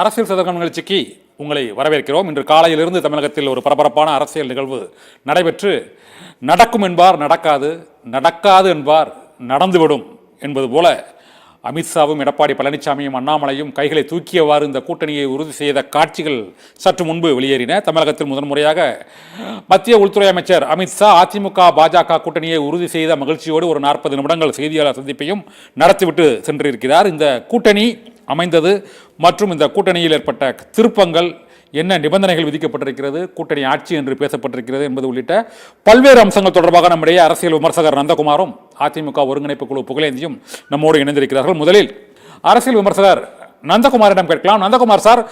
அரசியல் சதகம் நிகழ்ச்சிக்கு உங்களை வரவேற்கிறோம். இன்று காலையிலிருந்து தமிழகத்தில் ஒரு பரபரப்பான அரசியல் நிகழ்வு நடைபெற்று நடக்கும் என்பார் நடக்காது நடக்காது என்பார் நடந்துவிடும் என்பது போல அமித்ஷாவும் எடப்பாடி பழனிசாமியும் அண்ணாமலையும் கைகளை தூக்கியவாறு இந்த கூட்டணியை உறுதி செய்த காட்சிகள் சற்று முன்பு வெளியேறின. தமிழகத்தில் முதன்முறையாக மத்திய உள்துறை அமைச்சர் அமித்ஷா அதிமுக பாஜக கூட்டணியை உறுதி செய்த மகிழ்ச்சியோடு ஒரு நாற்பது நிமிடங்கள் செய்தியாளர் சந்திப்பையும் நடத்திவிட்டு சென்றிருக்கிறார். இந்த கூட்டணி அமைந்தது. மற்றும் இந்த கூட்டணியில் ஏற்பட்ட திருப்பங்கள் என்ன நிபந்தனைகள் விதிக்கப்பட்டிருக்கிறது கூட்டணி ஆட்சி என்று பேசப்பட்டிருக்கிறது என்பது உள்ளிட்ட பல்வேறு அம்சங்கள் தொடர்பாக நம்முடைய அரசியல் விமர்சகர் நந்தகுமாரும் அதிமுக ஒருங்கிணைப்பு குழு புகழேந்தியும் நம்மோடு இணைந்திருக்கிறார்கள். முதலில் அரசியல் விமர்சகர் நந்தகுமாரிடம் கேட்கலாம். நந்தகுமார் சார்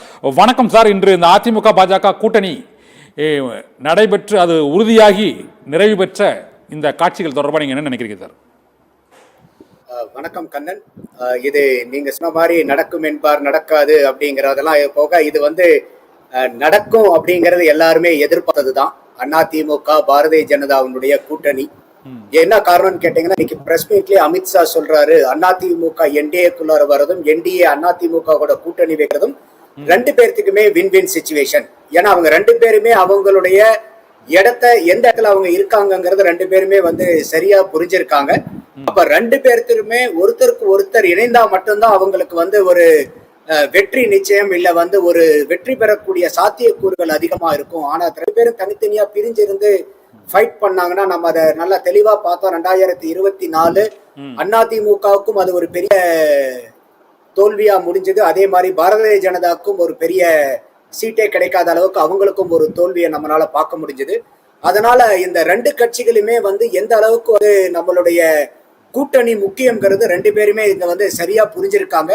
வணக்கம் சார். இன்று இந்த அதிமுக பாஜக கூட்டணி நடைபெற்று அது உறுதியாகி நிறைவு பெற்ற இந்த காட்சிகள் தொடர்பாக நீங்கள் என்ன நினைக்கிறீங்க சார்? வணக்கம் கண்ணன். இது நீங்க சொன்ன மாதிரி நடக்கும் என்பார் நடக்காது அப்படிங்கறதெல்லாம் போக இது வந்து நடக்கும் அப்படிங்கறது எல்லாருமே எதிர்பார்த்ததுதான். அதிமுக பாரதிய ஜனதாவினுடைய கூட்டணி. என்ன காரணம்னு கேட்டீங்கன்னா இன்னைக்கு பிரஸ் மீட்லயே அமித்ஷா சொல்றாரு அதிமுக என்டிஏக்குள்ளார வர்றதும் என்டிஏ அதிமுக கூட்டணி வைக்கிறதும் ரெண்டு பேர்த்துக்குமே வின் வின் சுச்சுவேஷன் ஏன்னா அவங்க ரெண்டு பேருமே அவங்களுடைய இடத்த எந்த இடத்துல அவங்க இருக்காங்கங்கறது ரெண்டு பேருமே வந்து சரியா புரிஞ்சிருக்காங்க. அப்ப ரெண்டு பேர்த்துக்குமே ஒருத்தருக்கு ஒருத்தர் இணைந்தா மட்டும்தான் அவங்களுக்கு வந்து ஒரு வெற்றி நிச்சயம் இல்ல வந்து ஒரு வெற்றி பெறக்கூடிய சாத்தியக்கூறுகள் அதிகமா இருக்கும். ஆனா ரெண்டு பேரும் தனித்தனியா பிரிஞ்சிருந்து ஃபைட் பண்ணாங்கன்னா நம்ம அதை நல்லா தெளிவா பார்த்தோம். ரெண்டாயிரத்தி இருபத்தி நாலு அதிமுகவுக்கும் அது ஒரு பெரிய தோல்வியா முடிஞ்சது. அதே மாதிரி பாரதிய ஜனதாவுக்கும் ஒரு பெரிய சீட்டே கிடைக்காத அளவுக்கு அவங்களுக்கும் ஒரு தோல்வியை நம்மளால பார்க்க முடிஞ்சது. அதனால இந்த ரெண்டு கட்சிகளுமே வந்து எந்த அளவுக்கு வந்து நம்மளுடைய கூட்டணி முக்கியங்கிறது ரெண்டு பேருமே இதை வந்து சரியா புரிஞ்சிருக்காங்க.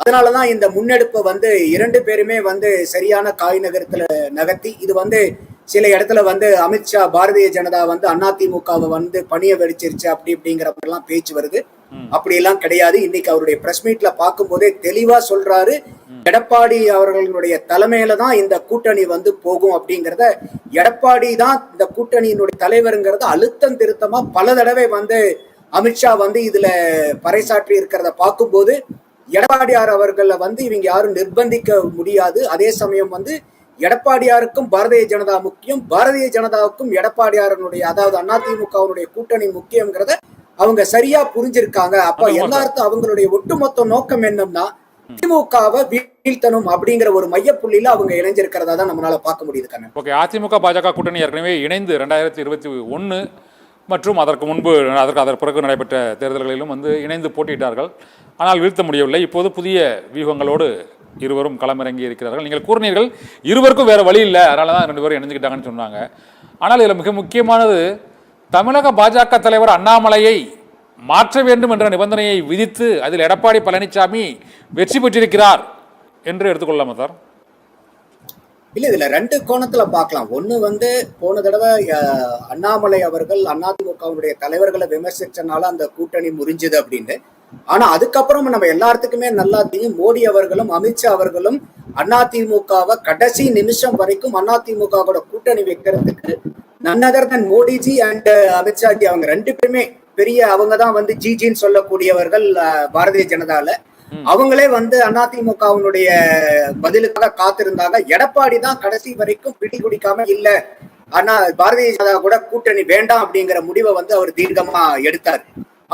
அதனாலதான் இந்த முன்னெடுப்பை வந்து இரண்டு பேருமே வந்து சரியான காய் நகரத்துல நகர்த்தி இது வந்து சில இடத்துல வந்து அமித்ஷா பாரதிய ஜனதா வந்து அதிமுகவை வந்து பணிய வெடிச்சிருச்சு அப்படி அப்படிங்கிற பேச்சு வருது. அப்படி எல்லாம் கிடையாது. இன்னைக்கு அவருடைய பிரஸ் மீட்ல பார்க்கும்போதே தெளிவா சொல்றாரு. எடப்பாடி அவர்களுடைய தலைமையில தான் இந்த கூட்டணி வந்து போகும் அப்படிங்கறத எடப்பாடி தான் இந்த கூட்டணியினுடைய தலைவருங்கிறத அழுத்தம் திருத்தமா பல தடவை வந்து அமித்ஷா வந்து இதுல பறைசாற்றி இருக்கிறத பார்க்கும்போது எடப்பாடியார் அவர்களை வந்து இவங்க யாரும் நிர்பந்திக்க முடியாது. அதே சமயம் வந்து எடப்பாடியாருக்கும் பாரதிய ஜனதா முக்கியம். பாரதிய ஜனதாவுக்கும் எடப்பாடியாரனுடைய அதாவது அதிமுகவுடைய கூட்டணி முக்கியங்கிறத அவங்க சரியா புரிஞ்சிருக்காங்க. அப்ப. எல்லாருக்கும் அவங்களுடைய ஒட்டுமொத்த நோக்கம் என்னன்னா திமுகவை வீழ்த்தணும் அப்படிங்கிற ஒரு மையப்புள்ளியில அவங்க இணைஞ்சிருக்கிறதா தான் நம்மளால பார்க்க முடியுது கண்ணன் ஓகே அதிமுக பாஜக கூட்டணி ஏற்கனவே இணைந்து ரெண்டாயிரத்தி இருபத்தி ஒன்று மற்றும் அதற்கு முன்பு அதற்கு அதற்கு பிறகு நடைபெற்ற தேர்தல்களிலும் வந்து இணைந்து போட்டியிட்டார்கள். ஆனால் வீழ்த்த முடியவில்லை. இப்போது புதிய வியூகங்களோடு இருவரும் களமிறங்கி இருக்கிறார்கள். நீங்கள் கூறினீர்கள் இருவருக்கும் வேறு வழி இல்லை. அதனால தான் ரெண்டு பேரும் இணைஞ்சுக்கிட்டாங்கன்னு சொன்னாங்க. ஆனால் இதில் மிக முக்கியமானது தமிழக பாஜக தலைவர் அண்ணாமலையை மாற்ற வேண்டும் என்ற நிபந்தனையை விதித்து அதில் எடப்பாடி பழனிசாமி வெற்றி பெற்றிருக்கிறார் என்று எடுத்துக்கொள்ளலாமா சார்? இல்ல இதுல ரெண்டு கோணத்துல பார்க்கலாம். ஒண்ணு வந்து போன தடவை அண்ணாமலை அவர்கள் அதிமுகவுடைய தலைவர்களை விமர்சிச்சனால அந்த கூட்டணி முறிஞ்சது அப்படின்னு. ஆனா அதுக்கப்புறம் நம்ம எல்லாத்துக்குமே நல்லா தெரியும். மோடி அவர்களும் அமித்ஷா அவர்களும் அதிமுகவை கடைசி நிமிஷம் வரைக்கும் அதிமுகவோட கூட்டணி வைக்கிறதுக்கு none other than Modi ji and Amit Shah ji அவங்க ரெண்டு பேருமே பெரிய அவங்க தான் வந்து ஜிஜின்னு சொல்லக்கூடியவர்கள் பாரதிய ஜனதால. அவங்களே வந்து அதிமுகவினுடைய பதிலுக்காக காத்திருந்தாங்க. எடப்பாடி தான் கடைசி வரைக்கும் பிடி குடிக்காம இல்ல. ஆனா பாரதிய ஜனதா கூட கூட்டணி வேண்டாம் அப்படிங்கிற முடிவை வந்து அவர் தீர்க்கமா எடுத்தார்.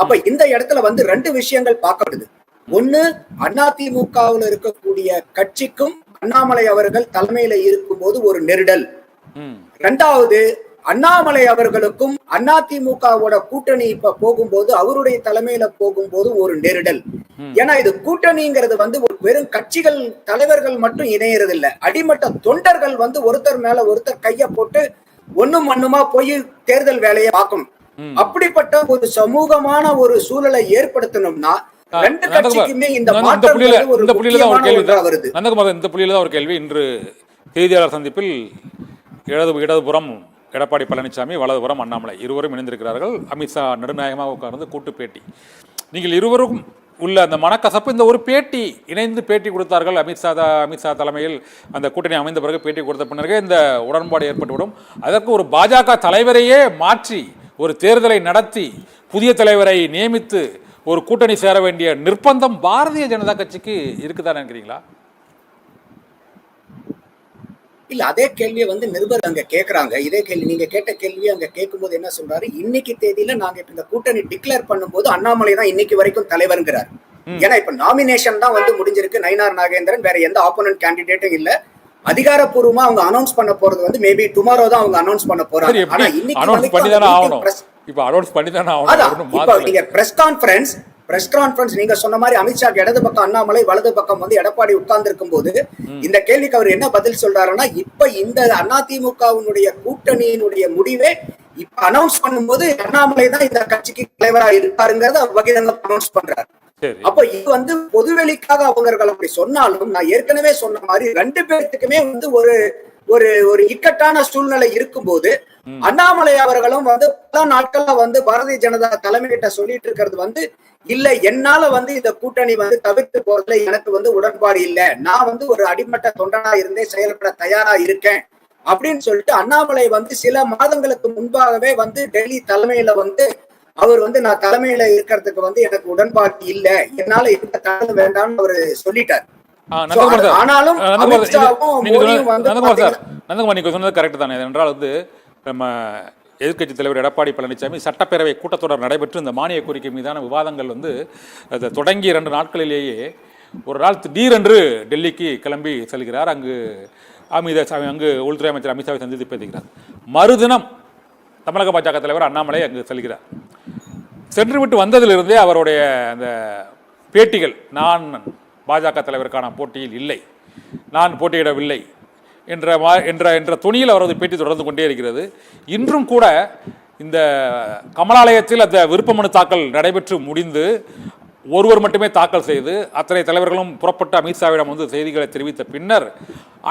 அப்ப இந்த இடத்துல வந்து ரெண்டு விஷயங்கள் பார்க்கப்படுது. ஒண்ணு அதிமுகவில் இருக்கக்கூடிய கட்சிக்கும் அண்ணாமலை அவர்கள் தலைமையில இருக்கும்போது ஒரு நெருடல். ரெண்டாவது அண்ணாமலை அவர்களுக்கும் அதிமுகவோட கூட்டணி இப்ப போகும்போது அவருடைய தலைமையில போகும்போது ஒரு நெருடல். ஏன்னா இது கூட்டணிங்கிறது வந்து ஒரு வெறும் கட்சிகள் தலைவர்கள் மட்டும் இணையறது இல்ல அடிமட்ட தொண்டர்கள் வந்து ஒருத்தர் மேல ஒருத்தர் கைய போட்டு ஒண்ணும் மண்ணுமா போய் தேர்தல் வேலையை பார்க்கணும். அப்படிப்பட்ட ஒரு சமூகமான ஒரு சூழலை ஏற்படுத்தணும்னா ரெண்டு கட்சிக்குமே இந்த இந்த புள்ளியில தான் ஒரு கேள்வி. வருது நந்தகுமார் இந்த புள்ளியில தான் ஒரு கேள்வி. இன்று செய்தியாளர் சந்திப்பில் இடது இடதுபுறம் எடப்பாடி பழனிசாமி வலதுபுறம் அண்ணாமலை இருவரும் இணைந்திருக்கிறார்கள். அமித்ஷா நடுநாயகமாக உட்கார்ந்து கூட்டு பேட்டி. நீங்கள் இருவரும் உள்ள அந்த மனக்கசப்பு இந்த ஒரு பேட்டி இணைந்து பேட்டி கொடுத்தார்கள் அமித்ஷா அமித்ஷா தலைமையில். அந்த கூட்டணி அமைந்த பிறகு பேட்டி கொடுத்த பின்னரே இந்த உடன்பாடு ஏற்பட்டுவிடும். அதற்கு ஒரு பாஜக தலைவரையே மாற்றி ஒரு தேர்தலை நடத்தி புதிய தலைவரை நியமித்து ஒரு கூட்டணி சேர வேண்டிய நிர்பந்தம் பாரதிய ஜனதா கட்சிக்கு இருக்குதா நினைக்கிறீங்களா? இல்ல அதே கேள்வியை வந்து நிருபர் அங்க கேக்குறாங்க. இதே கேள்வி நீங்க கேட்ட கேள்வி அங்க கேட்கும்போது என்ன சொல்றாரு? இன்னைக்கு தேதியில நாங்க இப்ப இந்த கூட்டணி டிக்ளேர் பண்ணும்போது அண்ணாமலை தான் இன்னைக்கு வரைக்கும் தலைவருங்கிறார். ஏன்னா இப்ப நாமினேஷன் தான் வந்து முடிஞ்சிருக்கு. நயினார் நாகேந்திரன் வேற எந்த ஆப்போனன்ட் கேண்டிடேட்டும் இல்ல. அதிகாரப்பூர்வமா அவங்க அனௌன்ஸ் பண்ண போறது வந்து மேபி டுமாரோ தான் அவங்க அனௌன்ஸ் பண்ண போறாங்க. ஆனா இன்னைக்கு பண்ணி தானே ஆகணும்? இப்போ அனௌன்ஸ் பண்ணி தானே ஆகணும் இப்போ. நீங்க பிரஸ் கான்ஃபரன்ஸ் பிரஸ் கான்ஃபரன்ஸ் நீங்க சொன்ன மாதிரி அமித்ஷா இடது பக்கம் அண்ணாமலை வலது பக்கம் வந்து எடப்பாடி உட்கார்ந்து இருக்கும்போது இந்த கேள்விக்கு அவர் என்ன பதில் சொல்றாருன்னா இப்ப இந்த அதிமுகவினுடைய கூட்டணியினுடைய முடிவே இப்ப அனௌன்ஸ் பண்ணும்போது அண்ணாமலை தான் இந்த கட்சிக்கு தலைவரா இருக்காருங்கிறத அவர் பகிரங்க அனௌன்ஸ் பண்றாரு. அப்ப இது வந்து பொதுவெளிக்காக அவர்கள் அப்படி சொன்னாலும் நான் ஏற்கனவே சொன்ன மாதிரி ரெண்டு பேர்த்துக்குமே வந்து ஒரு ஒரு ஒரு இக்கட்டான சூழ்நிலை இருக்கும்போது அண்ணாமலை அவர்களும் வந்து பல நாட்கள்ல வந்து பாரதிய ஜனதா தலைமையிட்ட சொல்லிட்டு இருக்கிறது வந்து இல்ல என்னால வந்து இந்த கூட்டணி வந்து தவிர்த்து போறதுல எனக்கு வந்து உடன்பாடு இல்ல. நான் வந்து ஒரு அடிமட்ட தொண்டனா இருந்தே செயல்பட தயாரா இருக்கேன். அப்படின்னு சொல்லிட்டு அண்ணாமலை வந்து சில மாதங்களுக்கு முன்பாகவே வந்து டெல்லி தலைமையில வந்து அவர் வந்து நான் தலைமையில இருக்கிறதுக்கு வந்து எனக்கு உடன்பாடு இல்ல. என்னால இருக்க தகவல் வேண்டாம்னு அவரு சொல்லிட்டார். ஆனாலும் நந்தகுமார் நீங்க சொன்னது- கரெக்ட் தானே. என்றால் வந்து நம்ம எதிர்க்கட்சி தலைவர் எடப்பாடி பழனிசாமி சட்டப்பேரவை கூட்டத்தொடர் நடைபெற்று இந்த மானிய கோரிக்கை மீதான விவாதங்கள் வந்து அது தொடங்கிய இரண்டு நாட்களிலேயே ஒரு நாள் திடீரென்று டெல்லிக்கு கிளம்பி செல்கிறார். அங்கு அமித அங்கு உள்துறை அமைச்சர் அமித்ஷாவை சந்தித்து பேசுகிறார். மறுதினம் தமிழக பாஜக தலைவர் அண்ணாமலை அங்கு செல்கிறார். சென்று விட்டு வந்ததிலிருந்தே அவருடைய அந்த பேட்டிகள் நான் பாஜக தலைவருக்கான போட்டியில் இல்லை நான் போட்டியிடவில்லை என்ற மா என்ற என்ற துணியில் அவரது பேட்டி தொடர்ந்து கொண்டே இருக்கிறது. இன்றும் கூட இந்த கமலாலயத்தில் அந்த விருப்ப மனு தாக்கல் நடைபெற்று முடிந்து ஒருவர் மட்டுமே தாக்கல் செய்து அத்தனை தலைவர்களும் புறப்பட்டு அமித்ஷாவிடம் வந்து செய்திகளை தெரிவித்த பின்னர்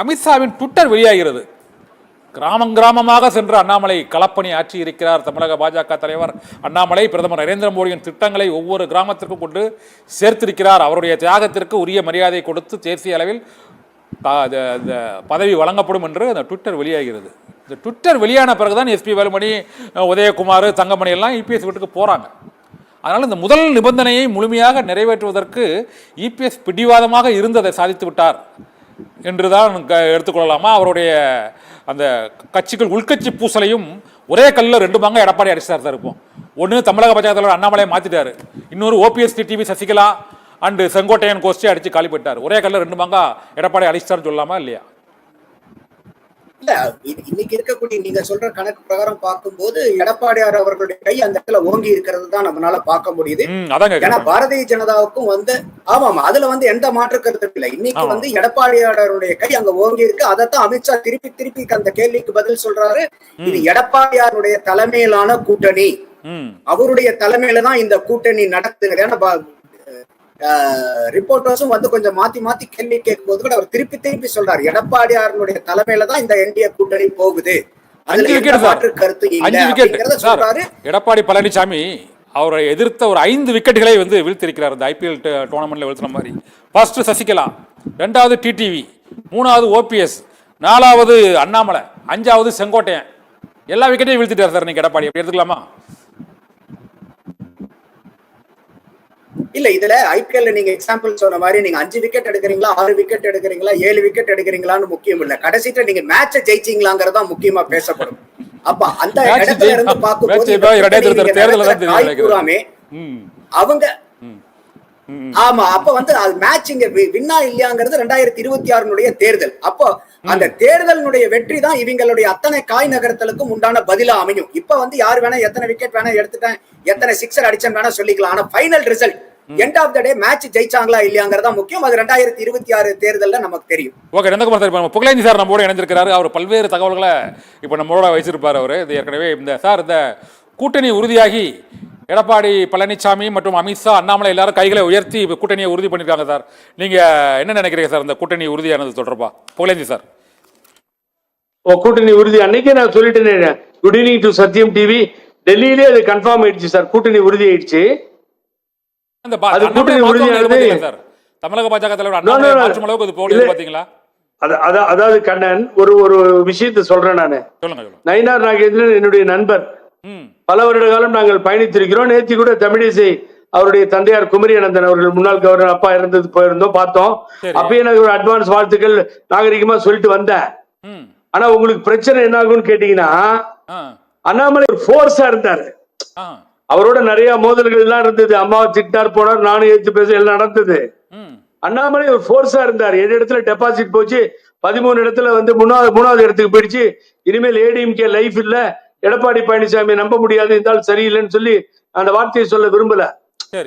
அமித்ஷாவின் ட்விட்டர் வெளியாகிறது. கிராமம் கிராமமாக சென்று அண்ணாமலை களப்பணி ஆற்றி இருக்கிறார் தமிழக பாஜக தலைவர் அண்ணாமலை. பிரதமர் நரேந்திர மோடியின் திட்டங்களை ஒவ்வொரு கிராமத்திற்கும் கொண்டு சேர்த்திருக்கிறார். அவருடைய தியாகத்திற்கு உரிய மரியாதை கொடுத்து தேசிய அளவில் பதவி வழங்கப்படும் என்று அந்த ட்விட்டர் வெளியாகிறது. இந்த ட்விட்டர் வெளியான பிறகுதான் எஸ்பி வேலுமணி உதயகுமார் தங்கமணி எல்லாம் இபிஎஸ் வீட்டுக்கு போகிறாங்க அதனால் இந்த முதல் நிபந்தனையை முழுமையாக நிறைவேற்றுவதற்கு இபிஎஸ் பிடிவாதமாக இருந்ததை சாதித்து விட்டார். என்றுதான் க- எடுத்துக்கொள்ளலாமா அவருடைய அந்த கட்சிகள் உள்கட்சி பூசலையும் ஒரே கல்லில் ரெண்டு பங்கம் எடப்பாடி அடிச்சார் தான் இருப்போம் ஒன்று தமிழக பஞ்சாயத்தில் தலைவர் அண்ணாமலையை மாத்திட்டாரு. இன்னொரு OPS TV Sasikala and Sengottaiyan கோஷ்டி அடித்து காலி போயிட்டார் ஒரே கல்லில் ரெண்டு பங்கா எடப்பாடி அடிச்சிட்டாருன்னு சொல்லலாமா இல்லையா? இல்ல இன்னைக்கு இருக்கக்கூடிய நீங்க சொல்ற கணக்கு பிரகாரம் பார்க்கும்போது எடப்பாடியார் அவர்களுடைய கை அந்த இடத்துல ஓங்கி இருக்கிறது தான் நம்மளால பார்க்க முடியுது. ஏன்னா. பாரதிய ஜனதாவுக்கும் வந்து ஆமாமா அதுல வந்து எந்த மாற்று கருத்தும் இல்லை. இன்னைக்கு ஆமா. வந்து எடப்பாடியாருடைய கை அங்க ஓங்கி இருக்கு. அதைத்தான் அமித்ஷா திருப்பி திருப்பி அந்த கேள்விக்கு பதில் சொல்றாரு. இது எடப்பாடியாருடைய தலைமையிலான கூட்டணி. அவருடைய தலைமையில தான் இந்த கூட்டணி நடக்குது ஏன்னா ரிப்போர்ட்டர்ஸும் வந்து கொஞ்சம் மாத்தி மாத்தி கேள்வி கேட்கும்போது கூட அவர் திருப்பி திருப்பி சொல்றாரு. எடப்பாடியாருடைய தலைமையில தான் இந்த என்டிஏ கூட்டணி போகுது. எடப்பாடி பழனிசாமி அவரை எதிர்த்த ஒரு ஐந்து விக்கெட்டுகளை வந்து வீழ்த்திருக்கிறார் இந்த ஐபிஎல் டோர்னமெண்ட்ல வீழ்த்தின மாதிரி. ஃபர்ஸ்ட் சசிகலா ரெண்டாவது டிடிவி மூணாவது ஓபிஎஸ் நாலாவது அண்ணாமலை அஞ்சாவது செங்கோட்டையன். எல்லா விக்கெட்டையும் வீழ்த்திட்டார் சார் நீங்க எடப்பாடி. அப்படி எடுத்துக்கலாமா? இல்ல இதுல ஐபிஎல்ல நீங்க எக்ஸாம்பிள் சொன்ன மாதிரி நீங்க அஞ்சு விக்கெட் எடுக்கிறீங்களா ஆறு விக்கெட் எடுக்கிறீங்களா ஏழு விக்கெட் எடுக்கிறீங்களான்னு முக்கியம் இல்ல. கடைசிட்ட நீங்க மேட்சை ஜெயிச்சீங்களாங்கிறதா முக்கியமா பேசப்படும். அப்ப அந்த இடத்துல இருந்து பார்க்கும்போது அவங்க. ஆமா அப்ப வந்து அது மேட்ச் இங்க வின்னா இல்லையாங்கிறது ரெண்டாயிரத்தி இருபத்தி ஆறுனுடைய தேர்தல். அப்போ அந்த தேர்தலினுடைய வெற்றி தான் இவங்களுடைய அத்தனை காய் நகரத்தலுக்கும் உண்டான பதிலா அமையும். இப்ப வந்து யார் வேணா எத்தனை விக்கெட் வேணா எடுத்துட்டேன் எத்தனை சிக்ஸர் அடிச்சேன் வேணா சொல்லிக்கலாம். ஆனா final result end of the day match ஜெயிச்சாங்களா இல்லையாங்கிறதா முக்கியம். அது ரெண்டாயிரத்தி இருபத்தி ஆறு தேர்தல்ல நமக்கு தெரியும். Okay Nandakumar sir Pugazhendhi sir நம்மோட இணைஞ்சிருக்கிறாரு. அவர் பல்வேறு தகவல்களை இப்போ நம்மளோட வச்சிருப்பார் அவர். இது ஏற்கனவே இந்த சார் இந்த கூட்டணி உறுதியாகி எடப்பாடி பழனிசாமி மற்றும் அமித்ஷா அண்ணாமலை எல்லாரும் கைகளை உயர்த்தி கூட்டணியை உறுதி பண்ணியிருக்காங்க சார். நீங்க என்ன நினைக்கிறீங்க சார் இந்த கூட்டணி உறுதியானது தொடர்பா? புகழேந்தி சார். ஓ கூட்டணி உறுதி அன்னைக்கே நான் சொல்லிட்டேனே. Good evening to Sathyam TV டெல்லியிலே அது கன்ஃபார்ம் ஆயிடுச்சு சார். கூட்டணி உறுதி ஆயிடுச்சு. அந்த பா- அது கூட்டணி உறுதியானது- சார். தமிழக பாஜக தலைவர் அண்ணாமலை அளவுக்கு அது இல்ல. பாத்தீங்களா? அது அதா- அதாவது கண்ணன் ஒரு ஒரு விஷயத்தை சொல்றேன் நானு. நயினார் நாகேந்திரன் என்னுடைய நண்பர். பல வருட காலம் நாங்கள் பயணித்திருக்கிறோம். நேத்தி கூட தமிழிசை அவருடைய தந்தையார் குமரி அனந்தன் அவர்கள் முன்னாள் கவர்னர் அப்பா இருந்தது போயிருந்தோம் பார்த்தோம். அப்பயே எனக்கு ஒரு அட்வான்ஸ் வாழ்த்துக்கள் நாகரிகமா சொல்லிட்டு வந்தேன் ஆனா உங்களுக்கு பிரச்சனை என்ன ஆகும்னு கேட்டீங்கன்னா அண்ணாமலை ஒரு ஃபோர்ஸா இருந்தாரு. அவரோட நிறைய மோதல்கள் எல்லாம் இருந்தது. அம்மாவை திட்டார் போனார் நானும் ஏத்து பேச எல்லாம் நடந்தது. அண்ணாமலை ஒரு ஃபோர்ஸா இருந்தார். ஏழு இடத்துல டெபாசிட் போச்சு. பதிமூணு இடத்துல வந்து மூணாவது மூணாவது இடத்துக்கு போயிடுச்சு. இனிமேல் ஏடிஎம்கே லைஃப் இல்ல. எடப்பாடி பழனிசாமி நம்ப முடியாது இருந்தாலும் சரியில்லைன்னு சொல்லி அந்த வார்த்தையை சொல்ல விரும்பல.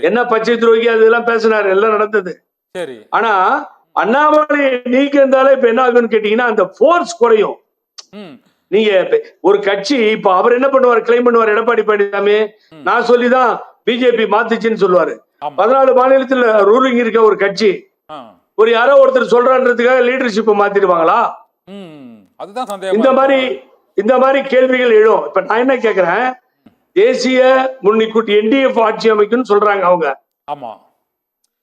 என்ன பச்சை துரோகி அதெல்லாம் பேசினாரு எல்லாம் நடந்தது. சரி. ஆனா அண்ணாமலை நீக்க இருந்தாலே இப்ப என்ன ஆகும்னு கேட்டீங்கன்னா அந்த ஃபோர்ஸ் குறையும். நீங்க ஒரு கட்சி இப்ப அவர் என்ன பண்ணுவார் கிளைம் பண்ணுவார் எடப்பாடி பழனிசாமி? நான் சொல்லிதான் பிஜேபி மாத்துச்சுன்னு சொல்லுவாரு. பதினாலு மாநிலத்துல ரூலிங் இருக்க ஒரு கட்சி. ஒரு யாரோ ஒருத்தர் சொல்றான்றதுக்காக லீடர்ஷிப் மாத்திடுவாங்களா? இந்த மாதிரி இந்த மாதிரி கேள்விகள் எழும். இப்ப நான் என்ன கேக்குறேன்? தேசிய முன்னிக்கூட்டி என்டிஎஃப் ஆட்சி அமைக்கும்னு சொல்றாங்க அவங்க. ஆமா.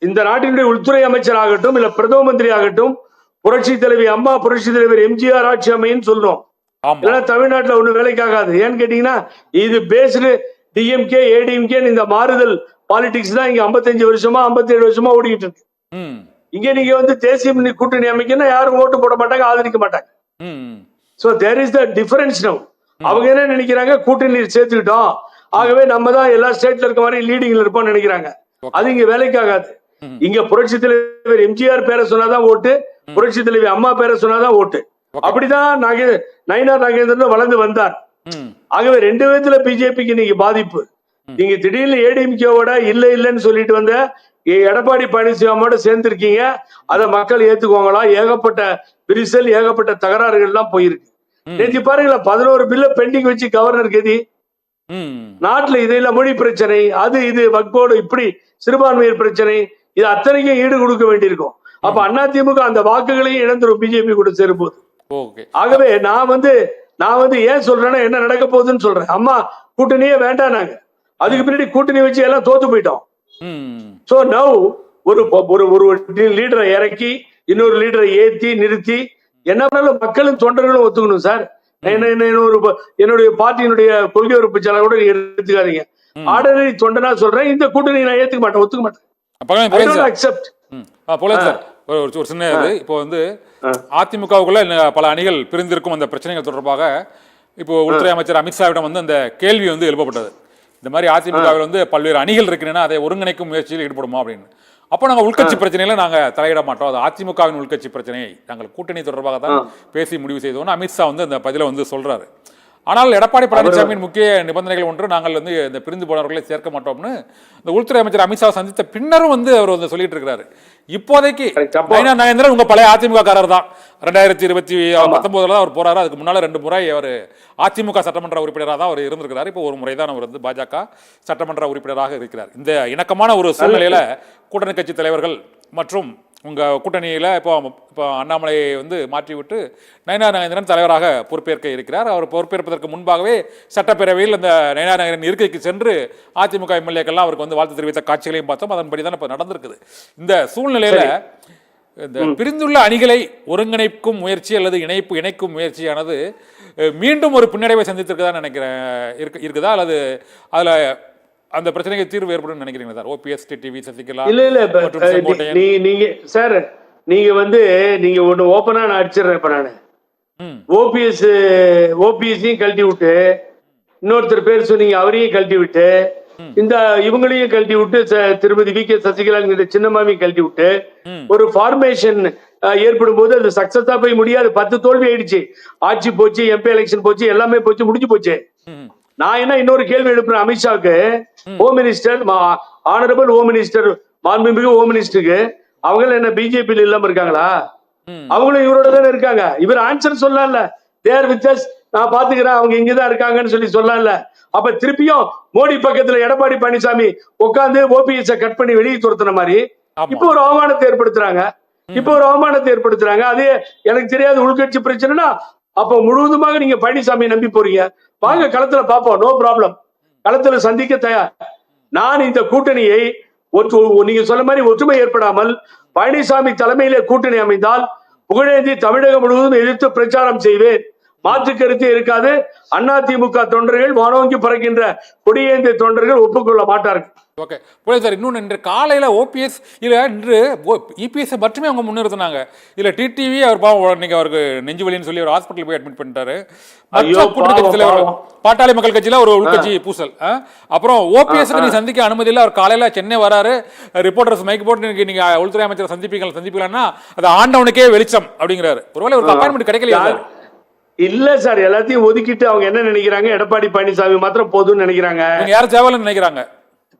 இந்த நாட்டினுடைய உள்துறை அமைச்சர் ஆகட்டும் இல்ல பிரதம மந்திரி ஆகட்டும் புரட்சி தலைவி அம்மா புரட்சி தலைவர் எம்ஜிஆர் ஆட்சி அமைன்னு சொல்லணும் ஆமா. இல்லைன்னா தமிழ்நாட்டுல ஒண்ணு வேலைக்காகாது ஏன்னு கேட்டீங்கன்னா இது பேஸ்டு டிஎம்கே ஏடிஎம்கே இந்த மாறுதல் பாலிடிக்ஸ் தான் இங்க 55 வருஷமா 57 வருஷமா ஓடிக்கிட்டு இருக்கு. இங்க நீங்க வந்து தேசிய கூட்டணி அமைக்கணும் யாரும் ஓட்டு போட மாட்டாங்க ஆதரிக்க மாட்டாங்க. So there is the difference now அவங்க என்ன நினைக்கிறாங்க? கூட்டணி சேர்த்துக்கிட்டோம். ஆகவே நம்ம தான் எல்லா ஸ்டேட்ல இருக்க மாதிரி லீடிங்ல இருப்போம்னு நினைக்கிறாங்க. அது இங்க வேலைக்காகாது. இங்க புரட்சி தலைவர் எம்ஜிஆர் பேரை சொன்னாதான் ஓட்டு. புரட்சி தலைவி அம்மா பேரை சொன்னாதான் ஓட்டு. அப்படிதான் நாகே நயினார் நாகேந்திரன் வளர்ந்து வந்தார். ஆகவே ரெண்டு விதத்துல பிஜேபிக்கு இன்னைக்கு பாதிப்பு. நீங்க திடீர்னு ஏடிஎம்கேவோட இல்ல இல்லைன்னு சொல்லிட்டு வந்த எடப்பாடி பழனிசாமியோட சேர்ந்திருக்கீங்க. அதை மக்கள் ஏத்துக்குவாங்களா? ஏகப்பட்ட விரிசல் ஏகப்பட்ட தகராறுகள் எல்லாம் போயிருக்கு. நேற்று பாருங்களேன் பதினோரு பில்ல பெண்டிங் வச்சு கவர்னர் கதி நாட்டுல இதுல மொழி பிரச்சனை அது இது வக்போர்டு இப்படி சிறுபான்மையர் பிரச்சனை இது அத்தனைக்கும் ஈடு கொடுக்க வேண்டியிருக்கும். அப்ப அதிமுக அந்த வாக்குகளையும் இழந்துரும் பிஜேபி கூட சேரும்போது. ஆகவே நான் வந்து நான் வந்து ஏன் சொல்றேன்னா என்ன நடக்க போகுதுன்னு சொல்றேன். அம்மா கூட்டணியே வேண்டாம் நாங்க. அதுக்கு பின்னாடி கூட்டணி வச்சு எல்லாம் தோத்து போயிட்டோம். சோ நவ் ஒரு ஒரு ஒரு லீடரை இறக்கி இன்னொரு லீடரை ஏத்தி நிறுத்தி என்ன பண்ணாலும் மக்களும் தொண்டர்களும் ஒத்துக்கணும் சார். ஒரு என்னுடைய பார்ட்டியினுடைய கொள்கை உறுப்பு செயலாளர் கூட நீங்க எடுத்துக்காதீங்க. ஆர்டினரி தொண்டனா சொல்றேன் இந்த கூட்டணி நான் ஏத்துக்க மாட்டேன் ஒத்துக்க மாட்டேன். Accept sir. ஒரு சின்ன இது. இப்போ வந்து அதிமுகவுக்குள்ள பல அணிகள் பிரிந்திருக்கும் அந்த பிரச்சனைகள் தொடர்பாக இப்போ உள்துறை அமைச்சர் அமித்ஷாவிடம் வந்து அந்த கேள்வி வந்து எழுப்பப்பட்டது. இந்த மாதிரி அதிமுகவில் வந்து பல்வேறு அணிகள் இருக்கின்றன அதை ஒருங்கிணைக்கும் முயற்சியில் ஈடுபடுமா அப்படின்னு. அப்போ நாங்கள் உள்கட்சி பிரச்சனையில நாங்கள் தலையிட மாட்டோம். அது அதிமுகவின் உள்கட்சி பிரச்சனையை நாங்கள் கூட்டணி தொடர்பாக தான் பேசி முடிவு செய்தோம்னு அமித்ஷா வந்து அந்த பதில வந்து சொல்றாரு. ஆனால் எடப்பாடி பழனிசாமியின் முக்கிய நிபந்தனைகள் ஒன்று நாங்கள் வந்து இந்த பிரிந்து போனவர்களை சேர்க்க மாட்டோம்னு இந்த உள்துறை அமைச்சர் அமித்ஷா சந்தித்த பின்னரும் வந்து அவர் வந்து சொல்லிட்டு இருக்கிறாரு. இப்போதைக்கு நயினா நாகேந்திரன் உங்க பழைய அதிமுக காரர் தான். ரெண்டாயிரத்தி இருபத்தி பத்தொன்பதுல தான் அவர் போறாரு. அதுக்கு முன்னால ரெண்டு முறை அவர் அதிமுக சட்டமன்ற உறுப்பினராக தான் அவர் இருந்திருக்கிறார். இப்போ ஒரு முறை தான் அவர் வந்து பாஜக சட்டமன்ற உறுப்பினராக இருக்கிறார். இந்த இணக்கமான ஒரு சூழ்நிலையில கூட்டணி கட்சி தலைவர்கள் மற்றும் உங்க கூட்டணியில இப்போ இப்போ அண்ணாமலையை வந்து மாற்றி விட்டு நயனா நாகேந்திரன் தலைவராக பொறுப்பேற்க இருக்கிறார். அவர் பொறுப்பேற்பதற்கு முன்பாகவே சட்டப்பேரவையில் அந்த நயனா நாகேந்திரன் இருக்கைக்கு சென்று அதிமுக எம்எல்ஏக்கெல்லாம் அவருக்கு வந்து வாழ்த்து தெரிவித்த காட்சிகளையும் பார்த்தோம். அதன்படி தான் இப்போ நடந்திருக்குது. இந்த சூழ்நிலையில இந்த பிரிந்துள்ள அணிகளை ஒருங்கிணைக்கும் முயற்சி அல்லது இணைப்பு இணைக்கும் முயற்சியானது மீண்டும் ஒரு பின்னடைவை சந்தித்திருக்குதா நினைக்கிறேன். இருக்கு இருக்குதா? அல்லது அதுல அந்த பிரச்சனைக்கு தீர்வு ஏற்படும் நினைக்கிறீங்களா சார்? ஓபிஎஸ் டிவி சசிகலா இல்ல இல்ல நீங்க சார் நீங்க வந்து நீங்க ஒண்ணு ஓப்பனா நான் அடிச்சிடுறேன் இப்ப நானு. ஓபிஎஸ் ஓபிஎஸ்ஸையும் கழட்டி விட்டு இன்னொருத்தர் பேர் சொன்னீங்க அவரையும் கழட்டி விட்டு இந்த இவங்களையும் கழட்டி விட்டு திருமதி வி கே சசிகலா சின்னமாவையும் கழட்டி விட்டு. ஒரு ஃபார்மேஷன் ஏற்படும் போது அது சக்சஸா போய் முடியாது. பத்து தோல்வி ஆயிடுச்சு. ஆட்சி போச்சு எம்பி எலெக்ஷன் போச்சு எல்லாமே போச்சு முடிஞ்சு போச்சு. நான் என்ன இன்னொரு கேள்வி எழுப்புறேன் அமித்ஷாவுக்கு? Home minister honourable home minister மாண்புமிகு ஹோம் மினிஸ்டருக்கு அவங்க என்ன பிஜேபியில் இல்லாம இருக்காங்களா. அவங்களும் இவரோட தானே இருக்காங்க. இவர் ஆன்சர் சொல்லல தேர் வித் us. நான் பாத்துக்கிறேன். அவங்க இங்கதான் இருக்காங்கன்னு சொல்லி சொல்லல அப்ப திருப்பியும் மோடி பக்கத்துல எடப்பாடி பழனிசாமி உட்காந்து ஓபிஎஸ் கட் பண்ணி வெளியே துரத்துன மாதிரி. இப்ப ஒரு அவமானத்தை ஏற்படுத்துறாங்க. இப்ப ஒரு அவமானத்தை ஏற்படுத்துறாங்க. அதே எனக்கு தெரியாது உள்கட்சி பிரச்சனைனா அப்ப முழுவதுமாக நீங்க பழனிசாமி நம்பி போறீங்க. வாங்க களத்துல பாப்போம். நோ ப்ராப்ளம் களத்துல சந்திக்க தயார். நான் இந்த கூட்டணியை நீங்க சொன்ன மாதிரி ஒற்றுமை ஏற்படாமல் பழனிசாமி தலைமையிலே கூட்டணி அமைந்தால் புகழேந்தி தமிழகம் முழுவதும் எதிர்த்து பிரச்சாரம் செய்வேன். மாற்று கருத்து இருக்காது. அதிமுக தொண்டர்கள் வானோங்கி பறக்கின்ற கொடியேந்திய தொண்டர்கள் ஒப்புக்கொள்ள மாட்டார்கள். ஓகே. புரியுது சார். இன்னொன்று இன்று காலையில் ஓபிஎஸ் இல்லை இன்று இபிஎஸ் மட்டுமே அவங்க முன்னிறுத்தினாங்க. இல்லை டிடிவி அவர் பாவம் இன்னைக்கு அவருக்கு நெஞ்சு வலின்னு சொல்லி ஒரு ஹாஸ்பிட்டல் போய் அட்மிட் பண்ணிட்டாரு. பாட்டாளி மக்கள் கட்சியில் ஒரு உள்கட்சி பூசல்? அப்புறம் ஓபிஎஸ் நீ சந்திக்க அனுமதி இல்லை அவர் காலையில் சென்னை வராரு. ரிப்போர்ட்டர்ஸ் மைக் போட்டு இன்னைக்கு நீங்க உள்துறை அமைச்சர் சந்திப்பீங்க சந்திப்பீங்கன்னா அது ஆண்டவனுக்கே வெளிச்சம் அப்படிங்கிறாரு. ஒருவேளை ஒரு அப்பாயின்மெண்ட் கிடைக்கலையா சார்? இல்ல சார். எல்லாத்தையும் ஒதுக்கிட்டு அவங்க என்ன நினைக்கிறாங்க? எடப்பாடி பழனிசாமி மாத்திரம் போதும்னு நினைக்கிறாங்க. யாரும் தேவையில்லைன்னு நினைக்கிறாங்க?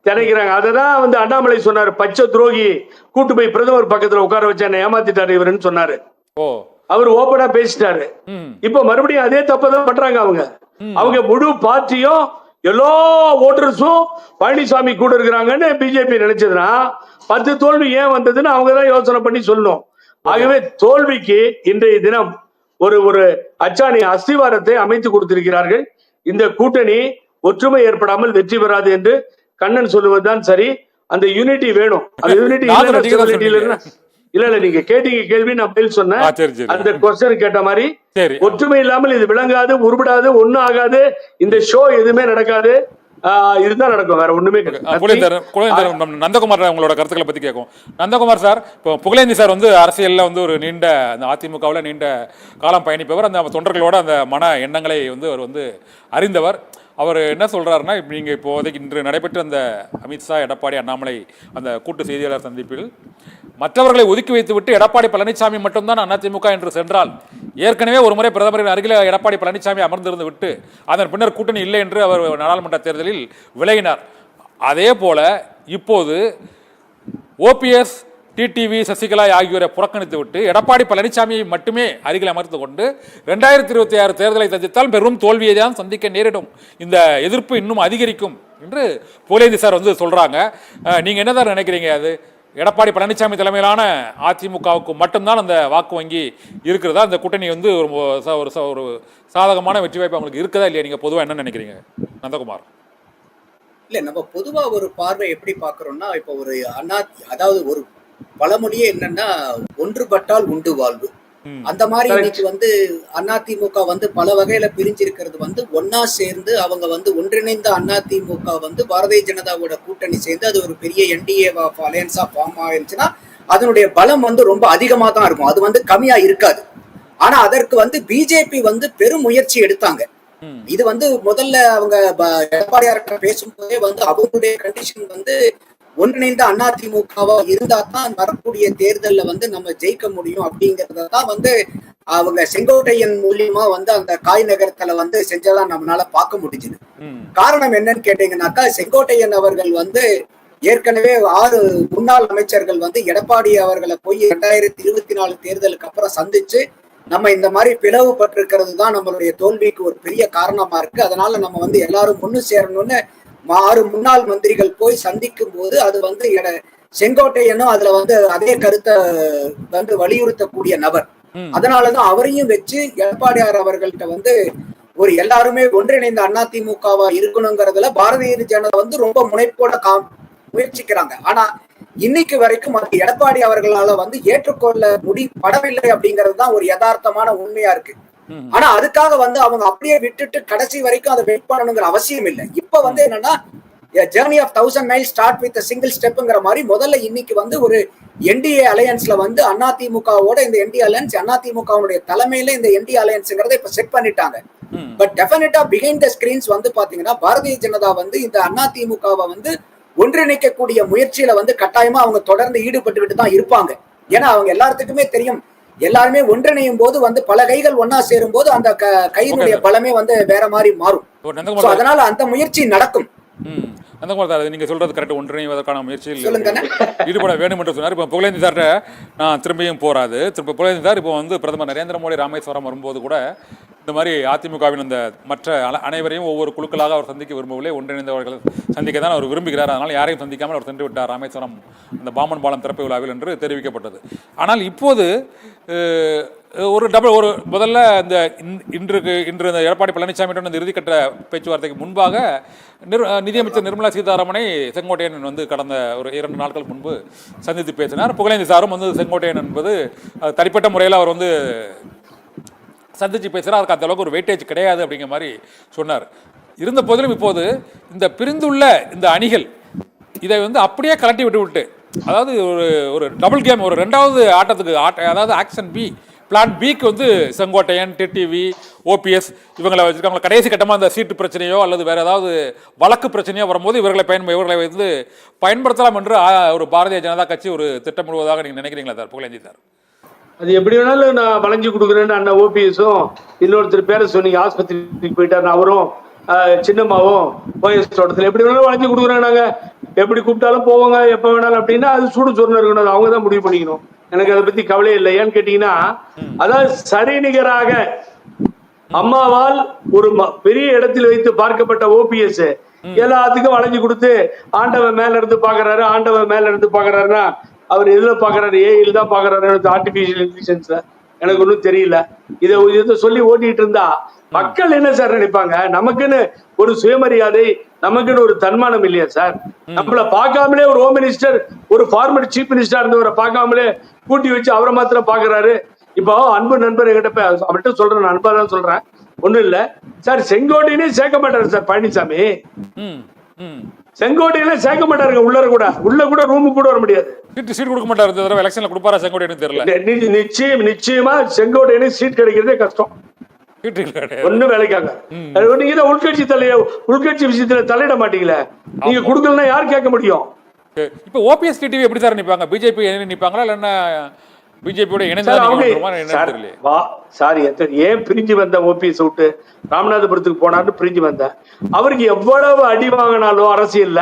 நினைக்கிறாங்க அததான் வந்து அண்ணாமலை சொன்னாரு. பச்சை துரோகி கூட்டு போய் பிரதமர் பக்கத்துல உட்கார வச்சு என்னை ஏமாத்திட்டாரு இவருன்னு சொன்னாரு. அவர் ஓபனா பேசிட்டாரு. இப்ப மறுபடியும் அதே தப்பதான் பண்றாங்க அவங்க. அவங்க முழு பார்ட்டியும் எல்லா ஓட்டர்ஸும் பழனிசாமி கூட இருக்கிறாங்கன்னு பிஜேபி நினைச்சதுன்னா பத்து தோல்வி ஏன் வந்ததுன்னு அவங்க தான் யோசனை பண்ணி சொல்லணும். ஆகவே தோல்விக்கு இன்றைய தினம் ஒரு ஒரு அச்சாணி அஸ்திவாரத்தை அமைத்து கொடுத்திருக்கிறார்கள். இந்த கூட்டணி ஒற்றுமை ஏற்படாமல் வெற்றி பெறாது என்று கண்ணன் சொல்லுவதுதான் சரி. அந்த யூனிட்டி வேணும். அந்த யூனிட்டி. இல்ல இல்ல நீங்க கேட்டீங்க கேள்வி நான் பதில் சொன்னேன். அந்த கொஸ்டின் கேட்ட மாதிரி ஒற்றுமை இல்லாமல் இது விளங்காது உருப்படாது ஒண்ணும் ஆகாது. இந்த ஷோ எதுவுமே நடக்காது. இதுதான் நடக்கும். வேற ஒண்ணுமே நந்தகுமார் உங்களோட கருத்துக்களை பத்தி கேட்கும் நந்தகுமார் சார் இப்போ புகழேந்தி சார் வந்து அரசியல்ல வந்து ஒரு நீண்ட அந்த அதிமுகவில் நீண்ட காலம் பயணிப்பவர். அந்த தொண்டர்களோட அந்த மன எண்ணங்களை வந்து அவர் வந்து அறிந்தவர். அவர் என்ன சொல்கிறாருன்னா இப்போ நீங்கள் இப்போதைக்கு இன்று நடைபெற்ற அந்த அமித்ஷா எடப்பாடி அண்ணாமலை அந்த கூட்டு செய்தியாளர் சந்திப்பில் மற்றவர்களை ஒதுக்கி வைத்துவிட்டு எடப்பாடி பழனிசாமி மட்டும்தான் அதிமுக என்று சென்றால் ஏற்கனவே ஒரு முறை பிரதமரின் அருகில் எடப்பாடி பழனிசாமி அமர்ந்திருந்து விட்டு அதன் பின்னர் கூட்டணி இல்லை என்று அவர் நாடாளுமன்ற தேர்தலில் விலகினார். அதே போல இப்போது ஓபிஎஸ் டிடிவி சசிகலா ஆகியோரை புறக்கணித்து விட்டு எடப்பாடி பழனிசாமியை மட்டுமே அருகில் அமர்த்து கொண்டு ரெண்டாயிரத்தி இருபத்தி ஆறு தேர்தலை சந்தித்தால் பெரும் தோல்வியை தான் சந்திக்க நேரிடும். இந்த எதிர்ப்பு இன்னும் அதிகரிக்கும் என்று புகழேந்தி சார் வந்து சொல்கிறாங்க நீங்கள் என்ன சார் நினைக்கிறீங்க அது? எடப்பாடி பழனிசாமி தலைமையிலான அதிமுகவுக்கு மட்டும்தான் அந்த வாக்கு வங்கி இருக்கிறதா? அந்த கூட்டணி வந்து ஒரு ச- ஒரு ச- ஒரு சாதகமான வெற்றி வாய்ப்பு அவங்களுக்கு இருக்குதா இல்லையா? நீங்கள் பொதுவாக என்ன நினைக்கிறீங்க நந்தகுமார்? இல்லை நம்ம பொதுவாக ஒரு பார்வை எப்படி பார்க்குறோன்னா இப்போ ஒரு அண்ணா அதாவது ஒரு பழமொழியே என்னன்னா ஒன்றுபட்டால் உண்டு வாழ்வு. அந்த மாதிரி. இன்னைக்கு வந்து அதிமுக வந்து பல வகையில பிரிஞ்சிருக்கிறது வந்து ஒன்னா சேர்ந்து அவங்க வந்து ஒன்றிணைந்த அதிமுக வந்து பாரதிய ஜனதாவோட கூட்டணி சேர்ந்து அது ஒரு பெரிய என்டிஏ அலையன்ஸா ஃபார்ம் ஆயிருச்சுன்னா அதனுடைய பலம் வந்து ரொம்ப அதிகமா தான் இருக்கும் அது வந்து கம்மியா இருக்காது ஆனா அதற்கு வந்து பிஜேபி வந்து பெரும் முயற்சி எடுத்தாங்க. இது வந்து முதல்ல அவங்க எடப்பாடியார்கிட்ட பேசும்போதே வந்து அவங்களுடைய கண்டிஷன் வந்து ஒன்றிணைந்த அதிமுகவா இருந்தா தான் வரக்கூடிய தேர்தல்ல வந்து நம்ம ஜெயிக்க முடியும் அப்படிங்கறத தான் வந்து அவங்க செங்கோட்டையன் மூலியமா வந்து அந்த காய் நகரத்துல வந்து செஞ்சதா நம்மளால பார்க்க முடிஞ்சுது. காரணம் என்னன்னு கேட்டீங்கன்னாக்கா செங்கோட்டையன் அவர்கள் வந்து ஏற்கனவே ஆறு முன்னாள் அமைச்சர்கள் வந்து எடப்பாடி அவர்களை போய் ரெண்டாயிரத்தி இருபத்தி நாலு தேர்தலுக்கு அப்புறம் சந்திச்சு நம்ம இந்த மாதிரி பிளவுபட்டிருக்கிறது தான் நம்மளுடைய தோல்விக்கு ஒரு பெரிய காரணமா இருக்கு. அதனால நம்ம வந்து எல்லாரும் ஒண்ணு சேரணும்னு ஆறு முன்னாள் மந்திரிகள் போய் சந்திக்கும் போது அது வந்து எட- செங்கோட்டையனும் அதுல வந்து அதே கருத்தை வந்து வலியுறுத்தக்கூடிய நபர். அதனாலதான் அவரையும் வச்சு எடப்பாடியார் அவர்கள்ட்ட வந்து ஒரு எல்லாருமே ஒன்றிணைந்த அதிமுகவா இருக்கணுங்கிறதுல பாரதிய ஜனதா வந்து ரொம்ப முனைப்போட கா முயற்சிக்கிறாங்க ஆனா இன்னைக்கு வரைக்கும் அது எடப்பாடி அவர்களால வந்து ஏற்றுக்கொள்ள முடிபடவில்லை அப்படிங்கிறது தான் ஒரு யதார்த்தமான உண்மையா இருக்கு. ஆனா அதுக்காக வந்து அவங்க அப்படியே விட்டுட்டு கடைசி வரைக்கும் அதை வெயிட் பண்ணணுங்கிற அவசியம் இல்லை. இப்ப வந்து என்னன்னா journey of thousand mile start with single ஸ்டெப்ங்கிற மாதிரி முதல்ல இன்னைக்கு வந்து ஒரு என்டிஏ அலையன்ஸ்ல வந்து அதிமுகவோட இந்த என்டிஏ அலையன்ஸ் அதிமுகவுடைய தலைமையில இந்த என்டிஏ அலையன்ஸ்ங்கிறத இப்ப செட் பண்ணிட்டாங்க. பட் டெஃபினட்டா பிஹைண்ட் த ஸ்கிரீன்ஸ் வந்து பாத்தீங்கன்னா பாரதிய ஜனதா வந்து இந்த அதிமுகவை வந்து ஒன்றிணைக்கக்கூடிய முயற்சியில வந்து கட்டாயமா அவங்க தொடர்ந்து ஈடுபட்டுக்கிட்டு தான் இருப்பாங்க. ஏன்னா அவங்க எல்லாத்துக்குமே தெரியும் எல்லாருமே ஒன்றிணையும் போது வந்து பல கைகள் ஒன்னா சேரும் போது அந்த கையினுடைய. பலமே வந்து வேற மாதிரி மாறும். அதனால அந்த முயற்சி நடக்கும். நந்தகுமார் சார் நீங்க சொல்றது கரெக்ட் ஒன்றிணைவதற்கான முயற்சியில். ஈடுபட வேண்டும் என்று சொன்னார். இப்போ புகழேந்தி சார்ட்ட நான் திரும்பியும் போறாது. திரும்ப புகழேந்தி சார் இப்போ வந்து பிரதமர் நரேந்திர மோடி ராமேஸ்வரம் வரும்போது கூட இந்த மாதிரி அதிமுகவின் அந்த மற்ற அனைவரையும் ஒவ்வொரு குழுக்களாக அவர் சந்திக்க விரும்பவில்லை. ஒன்றிணைந்தவர்கள் சந்திக்க தான் அவர் விரும்புகிறார். அதனால் யாரையும் சந்திக்காமல் அவர் சென்று விட்டார். ராமேஸ்வரம் அந்த பாமன் பாலம் திறப்பு விழாவில் என்று தெரிவிக்கப்பட்டது. ஆனால் இப்போது ஒரு டபுள் ஒரு முதல்ல இந்த இன்- இன்றுக்கு இன்று இந்த எடப்பாடி பழனிசாமியுடன் இந்த இறுதிக்கட்ட பேச்சுவார்த்தைக்கு முன்பாக நிர் நிதியமைச்சர் நிர்மலா சீதாராமனை செங்கோட்டையன் வந்து கடந்த ஒரு இரண்டு நாட்கள் முன்பு சந்தித்து பேசினார். புகழேந்தி சாரும் வந்து செங்கோட்டையன் என்பது தனிப்பட்ட முறையில் அவர் வந்து சந்திச்சு பேசுகிறா அதுக்கு அந்த அளவுக்கு ஒரு வெயிட்டேஜ் கிடையாது அப்படிங்கிற மாதிரி சொன்னார். இருந்த போதிலும் இப்போது இந்த பிரிந்துள்ள இந்த அணிகள் இதை வந்து அப்படியே கலட்டி விட்டு விட்டு அதாவது ஒரு ஒரு டபுள் கேம் ஒரு ரெண்டாவது ஆட்டத்துக்கு ஆட்ட அதாவது ஆக்ஷன் பி பிளான் பிக்கு வந்து செங்கோட்டையன் டிடிவி ஓபிஎஸ் இவங்களை வச்சுருக்காங்க கடைசி கட்டமாக அந்த சீட்டு பிரச்சனையோ அல்லது வேறு ஏதாவது வழக்கு பிரச்சனையோ வரும்போது இவர்களை பயன் இவர்களை வந்து பயன்படுத்தலாம் என்று ஒரு பாரதிய ஜனதா கட்சி ஒரு திட்டமிடுவதாக நீங்கள் நினைக்கிறீங்களா சார்? புகழஞ்சி சார். அது எப்படி வேணாலும் நான் வளைஞ்சு கொடுக்குறேன்னு அண்ணன் ஓபிஎஸும் இன்னொருத்தர் பேரை சொன்னீங்க ஆஸ்பத்திரிக்கு போயிட்டாரு. அவரும் சின்னம்மாவும் ஓஎஸ் தோட்டத்தில் எப்படி வேணாலும் வளைஞ்சு கொடுக்குறேன் நாங்க. எப்படி கூப்பிட்டாலும் போவாங்க எப்போ வேணாலும் அப்படின்னா அது சூடு சொன்ன இருக்கணும். அவங்க தான் முடிவு பண்ணிக்கணும். எனக்கு அதை பத்தி கவலையே இல்லை. ஏன்னு கேட்டீங்கன்னா அதாவது சரிநிகராக அம்மாவால் ஒரு பெரிய இடத்தில் வைத்து பார்க்கப்பட்ட ஓபிஎஸ் எல்லாத்துக்கும் வளைஞ்சு கொடுத்து ஆண்டவன் மேல இருந்து பாக்குறாரு ஆண்டவன் மேல இருந்து பாக்குறாருன்னா அவர் எதுல பாக்குறாரு? ஏஐல தான் பாக்குறாரு. ஆர்டிபிஷியல் இன்டெலிஜென்ஸ்ல எனக்கு ஒன்றும் தெரியல. இதை இதை சொல்லி ஓட்டிட்டு இருந்தா மக்கள் என்ன சார் நினைப்பாங்க? நமக்குன்னு ஒரு சுயமரியாதை நமக்குன்னு ஒரு தன்மானம் இல்லையா சார்? நம்மள பார்க்காமலே ஒரு ஹோம் மினிஸ்டர் ஒரு ஃபார்மர் சீஃப் மினிஸ்டர் இருந்தவரை பார்க்காமலே கூட்டி வச்சு அவரை மாத்திரம் பாக்குறாரு. இப்போ அன்பு நண்பர் என்கிட்ட அவர்கிட்ட சொல்றேன். நான் அன்பா தான் சொல்றேன். ஒண்ணும் இல்ல. சார் செங்கோட்டையினே சேர்க்க மாட்டாரு சார் பழனிசாமி. ம் ம். செங்கோட்டையில சேர்க்க மாட்டாருங்க உள்ள கூட. உள்ள கூட ரூமுக்கு கூட வர முடியாது. சீட் கொடுக்க மாட்டார். இந்த தடவை எலெக்ஷனில் கொடுப்பாரா செங்கோட்டையன்னு தெரியல. நிச்சயம் நிச்சயமா செங்கோட்டையினே சீட் கிடைக்கிறதே கஷ்டம். ஒண்ணும் வேலைக்காக. நீங்க தான் உள்கட்சி தலைய உள்கட்சி விஷயத்துல தலையிட மாட்டீங்களே? நீங்க கொடுக்கலன்னா யார் கேட்க முடியும்? இப்போ ஓபிஎஸ் டிடிவி எப்படி சார் நிற்பாங்க பிஜேபி நிற்பாங்களா இல்லைன்னா பிஜேபியோட இணைந்து சார் ஏன் பிரிஞ்சு வந்த ஓபிஎஸ் விட்டு ராமநாதபுரத்துக்கு போனான்னு பிரிஞ்சு வந்தேன் அவருக்கு எவ்வளவு அடி வாங்கினாலும் அரசியல்ல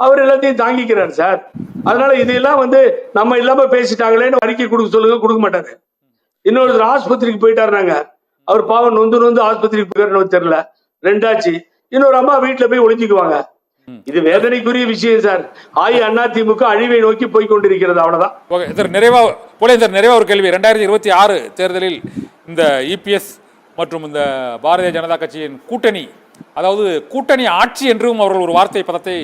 அவர் எல்லாத்தையும் தாங்கிக்கிறார் சார். அதனால இதெல்லாம் வந்து நம்ம இல்லாம பேசிட்டாங்களேன்னு அறிக்கை கொடுக்க சொல்லுங்க கொடுக்க மாட்டாரு. இன்னொருத்தர் ஆஸ்பத்திரிக்கு போயிட்டாருனாங்க அவர் பாவம் நொந்து நொந்து ஆஸ்பத்திரிக்கு போயிருன்னு தெரியல. ரெண்டாச்சு. இன்னொரு அம்மா வீட்டுல போய் ஒளிஞ்சுக்குவாங்க. இது வேதனைக்குரிய விஷயம் சார். ஆய் அண்ணா திமுக அழிவை நோக்கி போய் கொண்டிருக்கிறது அவ்வளவுதான். ஓகே சார் நிறைவா போலே சார் நிறைவா ஒரு கேள்வி. ரெண்டாயிரத்தி இருபத்தி ஆறு தேர்தலில் இந்த இபிஎஸ் மற்றும் இந்த பாரதிய ஜனதா கட்சியின் கூட்டணி அதாவது கூட்டணி ஆட்சி என்றும் அவர்கள் ஒரு வார்த்தை பதத்தை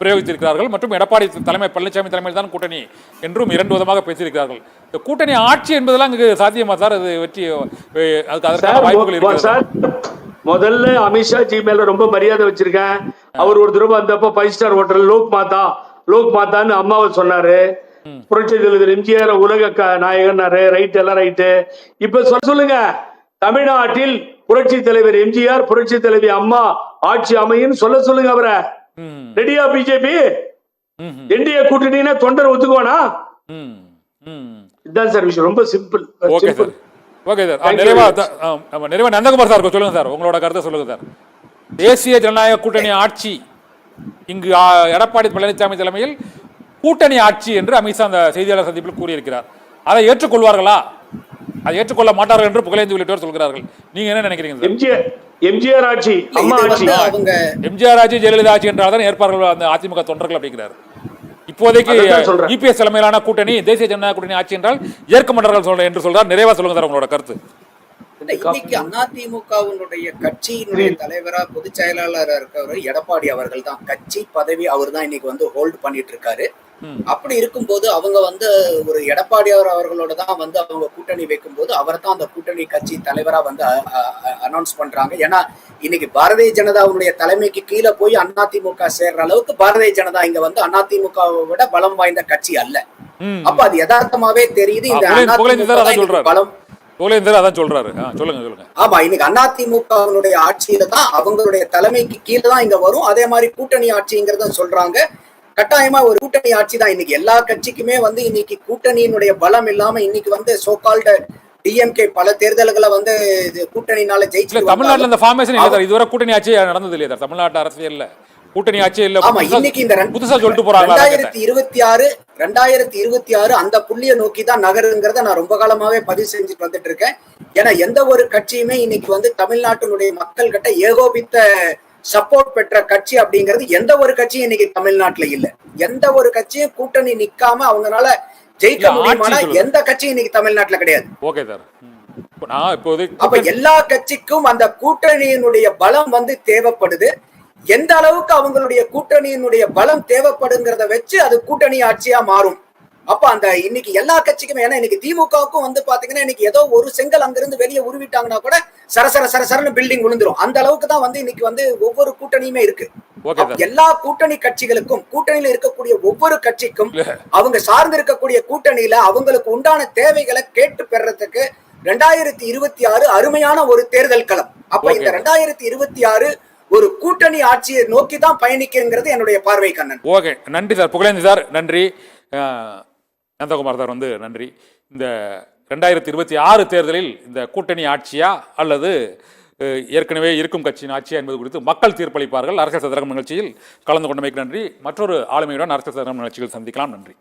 பிரயோகித்திருக்கிறார்கள் மற்றும் எடப்பாடி தலைமை பழனிசாமி தலைமையில் தான் கூட்டணி என்றும் இரண்டு விதமாக பேசியிருக்கிறார்கள். இந்த கூட்டணி ஆட்சி என்பதெல்லாம் இங்கு சாத்தியமா சார்? அது வெற்றி அதுக்கு அதற்கான வாய்ப்புகள் சார் முதல்ல அமித்ஷா ஜி மேல ரொம்ப மரியாதை வச்சிருக்கேன். அவர் ஒரு தடவை வந்தப்ப ஃபைவ் ஸ்டார் ஹோட்டல் லோக் மாதா லோக் மாதான்னு அம்மாவை சொன்னாரு. புரட்சி தலைவர் எம்ஜிஆர் உலக நாயகன்னாரு. ரைட் எல்லாம் ரைட்டு இப்ப சொல்ல சொல்லுங்க. தமிழ்நாட்டில் புரட்சி தலைவர் எம்ஜிஆர் புரட்சி தலைவி அம்மா ஆட்சி அமையும் சொல்ல சொல்லுங்க அவரை. ரெடியா பிஜேபி? என்டிஏ கூட்டணினா தொண்டர் ஒத்துக்குவானா? ம், ம். இதுதான் சார் விஷயம். ரொம்ப simple okay sir. Okay sir. நிறைவா ஆமா, நிறைவா நந்தகுமார் சார் சொல்லுங்க சார். உங்களோட கருத்தை சொல்லுங்க சார். தேசிய ஜனநாயக கூட்டணி ஆட்சி இங்கு எடப்பாடி பழனிசாமி தலைமையில் கூட்டணி ஆட்சி என்று அமித்ஷா அந்த செய்தியாளர் சந்திப்பில் கூறியிருக்கிறார். அதை ஏற்றுக்கொள்வார்களா? அதை ஏற்றுக்கொள்ள மாட்டார்கள் என்று புகழேந்தி உள்ளிட்டோர் சொல்கிறார்கள். நீங்க என்ன நினைக்கிறீங்க சார்? எம்ஜிஆர் எம்ஜிஆர் ஆட்சி அம்மா ஆட்சி. எம்ஜிஆர் ஆட்சி ஜெயலலிதா ஆட்சி என்றால் தான் ஏற்பார்கள் அந்த அதிமுக தொண்டர்கள் அப்படிங்கிறார். இப்போதைக்கு. இபிஎஸ் தலைமையிலான கூட்டணி தேசிய ஜனநாயக கூட்டணி ஆட்சி என்றால் ஏற்க மாட்டார்கள் சொல்ற என்று சொல்றார். நிறைவா சொல்லுங்க சார் உங்களோட கருத்து. இன்னைக்கு அதிமுகவினுடைய கட்சியினுடைய தலைவரா பொதுச் செயலாளரா இருக்கவர் எடப்பாடி அவர்கள் தான். கட்சி பதவி அவர் தான் இன்னைக்கு வந்து ஹோல்ட் பண்ணிட்டு இருக்காரு. அப்படி இருக்கும்போது அவங்க வந்து ஒரு எடப்பாடி அவர் அவர்களோட தான் வந்து அவங்க கூட்டணி வைக்கும்போது அவர் தான் அந்த கூட்டணி கட்சி தலைவரா வந்து அனௌன்ஸ் பண்றாங்க. ஏன்னா இன்னைக்கு பாரதிய ஜனதாவுடைய தலைமைக்கு கீழே போய் அதிமுக சேர்ற அளவுக்கு பாரதிய ஜனதா இங்க வந்து அதிமுகவை விட பலம் வாய்ந்த கட்சி அல்ல. அப்ப அது யதார்த்தமாவே தெரியுது. இந்த. பலம் புகழேந்தர் அதான் சொல்றாரு. ஆ, சொல்லுங்க சொல்லுங்க. ஆமா இன்னைக்கு அதிமுகவினுடைய ஆட்சியில தான் அவங்களுடைய தலைமைக்கு கீழே தான் இங்க வரும். அதே மாதிரி கூட்டணி ஆட்சிங்கிறத சொல்றாங்க. கட்டாயமா ஒரு கூட்டணி ஆட்சி தான் இன்னைக்கு. எல்லா கட்சிக்குமே வந்து இன்னைக்கு கூட்டணியினுடைய பலம் இல்லாம இன்னைக்கு வந்து சோகால்டு டிஎம்கே பல தேர்தல்களை வந்து இது கூட்டணினால ஜெயிச்சு தமிழ்நாட்டுல இந்த ஃபார்மேஷன் இல்ல சார் இதுவரை கூட்டணி ஆட்சி நடந்தது இல்லையா சார் தமிழ்நாட்டு அரசியல்ல. கூட்டணி ஆட்சி இல்ல ஆமா இன்னைக்கு இந்த புதுசா சொல்லிட்டு போறாங்களா அதான் ரெண்டாயிரத்தி. இருபத்தி ஆறு ரெண்டாயிரத்தி இருபத்தி ஆறு அந்த புள்ளிய நோக்கி தான் நகருங்கிறத நான் ரொம்ப காலமாவே பதிவு செஞ்சுட்டு வந்துட்டு இருக்கேன். ஏன்னா எந்த ஒரு கட்சியுமே இன்னைக்கு வந்து தமிழ்நாட்டினுடைய மக்கள் கிட்ட ஏகோபித்த சப்போர்ட் பெற்ற கட்சி அப்படிங்கிறது எந்த ஒரு கட்சியும் இன்னைக்கு தமிழ்நாட்டுல இல்ல. எந்த ஒரு கட்சியும் கூட்டணி நிக்காம அவங்களால ஜெயிக்க முடியுமானா. எந்த கட்சியும் இன்னைக்கு தமிழ்நாட்டுல கிடையாது. ஓகே சார் அப்ப எல்லா கட்சிக்கும் அந்த கூட்டணியினுடைய பலம் வந்து தேவைப்படுது. எந்த அளவுக்கு அவங்களுடைய கூட்டணியினுடைய பலம் தேவைப்படுங்கிறத வச்சு அது கூட்டணி ஆட்சியா மாறும். அப்ப அந்த இன்னைக்கு எல்லா கட்சிக்குமே ஏன்னா இன்னைக்கு திமுகவுக்கும் வந்து பாத்தீங்கன்னா இன்னைக்கு ஏதோ ஒரு செங்கல் அங்கிருந்து வெளியே உருவிட்டாங்கன்னா கூட சரசர சரசரன்னு பில்டிங் விழுந்துரும் அந்த அளவுக்கு தான் வந்து இன்னைக்கு வந்து ஒவ்வொரு கூட்டணியுமே இருக்கு. எல்லா கூட்டணி கட்சிகளுக்கும் கூட்டணியில இருக்கக்கூடிய ஒவ்வொரு கட்சிக்கும் அவங்க சார்ந்து இருக்கக்கூடிய கூட்டணியில அவங்களுக்கு உண்டான தேவைகளை கேட்டு பெறறதுக்கு ரெண்டாயிரத்தி இருபத்தி ஆறு அருமையான ஒரு தேர்தல் களம். அப்ப இந்த. ரெண்டாயிரத்தி இருபத்தி ஆறு ஒரு கூட்டணி ஆட்சியை நோக்கி தான் பயணிக்குங்கிறது என்னுடைய பார்வை கண்ணன். ஓகே நன்றி சார் புகழேந்தி சார் நன்றி. நந்தகுமார் சார் வந்து நன்றி. இந்த ரெண்டாயிரத்தி இருபத்தி ஆறு தேர்தலில் இந்த கூட்டணி ஆட்சியா அல்லது ஏற்கனவே இருக்கும் கட்சியின் ஆட்சியா என்பது குறித்து மக்கள் தீர்ப்பளிப்பார்கள். அரசியல் சதுரகம் நிகழ்ச்சியில் கலந்து கொண்டமைக்கு நன்றி. மற்றொரு ஆளுமையுடன் அரசியல் சதுரகம் நிகழ்ச்சியில் சந்திக்கலாம். நன்றி.